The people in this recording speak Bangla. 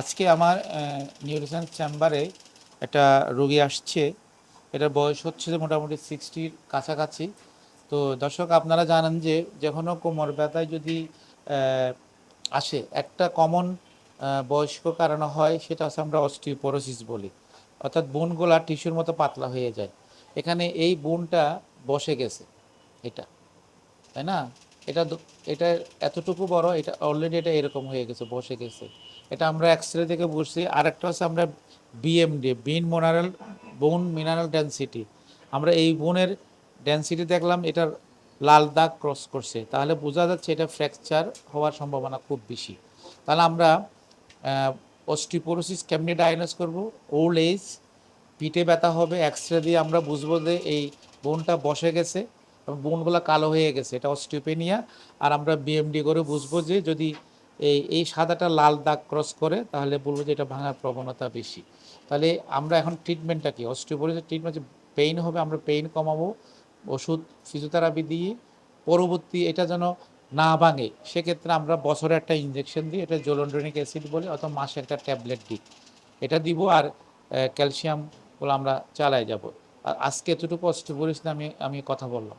আজকে আমার নিউট্রিশন চেম্বারে একটা রোগী আসছে। এটার বয়স হচ্ছে মোটামুটি সিক্সটির কাছাকাছি। তো দর্শক, আপনারা জানেন যে যে কোনো কোমর ব্যথায় যদি আসে, একটা কমন বয়স্ক কারণে হয়, সেটা হচ্ছে আমরা অস্টিওপোরোসিস বলি। অর্থাৎ বোনগুলা টিস্যুর মতো পাতলা হয়ে যায়। এখানে এই বোনটা বসে গেছে, এটা। তাই না? এটা এটা এতটুকু বড়, এটা অলরেডি এটা এরকম হয়ে গেছে, বসে গেছে। এটা আমরা এক্স রে থেকে বুঝছি আর একটা হচ্ছে আমরা বিএমডি বিন মিনারেল বোন মিনারেল ডেন্সিটি আমরা এই বোনের ডেন্সিটি দেখলাম, এটার লাল দাগ ক্রস করছে। তাহলে বোঝা যাচ্ছে এটা ফ্র্যাকচার হওয়ার সম্ভাবনা খুব বেশি। তাহলে আমরা অস্টিপোরোসিস কেমনি ডায়াগনোস করব? ওল্ড এজ পিঠে ব্যথা হবে এক্স রে দিয়ে আমরা বুঝব যে এই বোনটা বসে গেছে। বোনগুলো কালো হয়ে গেছে। এটা অস্টিওপেনিয়া আর আমরা বিএমডি করে বুঝব যে যদি এই এই সাদাটা লাল দাগ ক্রস করে, তাহলে বলব যে এটা ভাঙার প্রবণতা বেশি। তাহলে আমরা এখন ট্রিটমেন্টটা কি? অস্টিওপোরোসিস ট্রিটমেন্ট পেইন হবে, আমরা পেইন কমাবো। ওষুধ ফিজিওথেরাপি দিয়ে পরবর্তী এটা যেন না ভাঙে, সেক্ষেত্রে আমরা বছরে একটা ইঞ্জেকশন দিই, এটা জোলন্ড্রনিক অ্যাসিড বলি, অথবা মাসে একটা ট্যাবলেট দিই। এটা দিব আর ক্যালসিয়ামগুলো আমরা চালাই যাব। আজকে এতটুকু অস্টিওপোরোসিস পরিস্থিতি আমি আমি কথা বললাম।